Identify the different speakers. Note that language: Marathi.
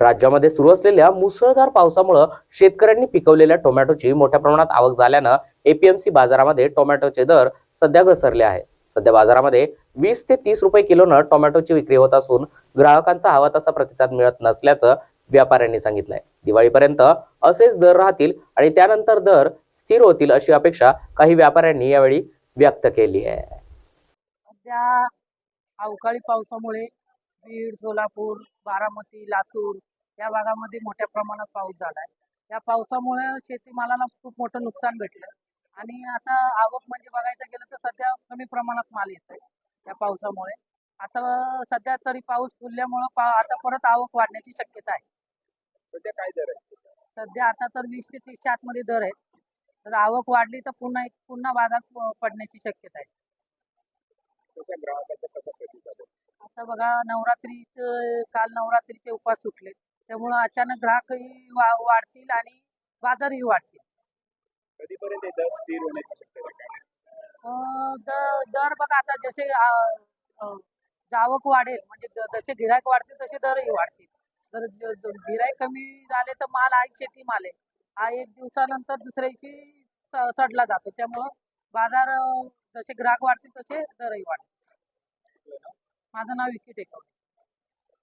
Speaker 1: राज्यामध्ये सुरू असलेल्या मुसळधार पावसामुळं शेतकऱ्यांनी पिकवलेल्या टोमॅटोची मोठ्या प्रमाणात आवक झाल्यानं एपीएमसी बाजारामध्ये टोमॅटोचे दर सध्या घसरले आहे सध्या बाजारामध्ये वीस ते तीस रुपये किलोनं टोमॅटोची विक्री होत असून ग्राहकांचा हवा तसा प्रतिसाद मिळत नसल्याचं व्यापाऱ्यांनी सांगितलंय. दिवाळीपर्यंत असेच दर राहतील आणि त्यानंतर दर स्थिर होतील अशी अपेक्षा काही व्यापाऱ्यांनी यावेळी व्यक्त केली आहे.
Speaker 2: सध्या अवकाळी पावसामुळे बीड सोलापूर बारामती लातूर या भागामध्ये मोठ्या प्रमाणात पाऊस झाला आहे या पावसामुळे शेतीमालाला खूप मोठं नुकसान भेटलं आणि आता आवक म्हणजे बघायचं गेलं तर सध्या कमी प्रमाणात माल येत आहे या पावसामुळे. आता सध्या तरी पाऊस फुलल्यामुळं पा आता परत आवक वाढण्याची शक्यता आहे.
Speaker 3: सध्या काय दर आहे
Speaker 2: सध्या आता तर वीस ते तीसच्या आतमध्ये दर आहेत. तर आवक वाढली तर पुन्हा एक पुन्हा बाजार पडण्याची शक्यता आहे.
Speaker 3: कसा ग्राहकाचा कसा प्रतिसाद आहे?
Speaker 2: आता बघा नवरात्रीचं काल नवरात्रीचे उपास सुटले त्यामुळं अचानक ग्राहकही वा वाढतील आणि बाजारही वाढतील.
Speaker 3: कधीपर्यंत हे दर स्थिर होण्याची शक्यता काय आहे?
Speaker 2: अं, द- दर बघा आता जसे अं, अं, जावक वाढेल म्हणजे ज- जसे गिरायक वाढतील तसे दरही वाढतील. जर ज- गिराईक कमी झाले तर माल हा एक शेती माल आहे. हा एक दिवसानंतर दुसऱ्या दिवशी च- चढला जातो. त्यामुळं बाजार अं, जसे ग्राहक वाढतील तसे दरही वाढतील माझं नाव विकी टेकवडे.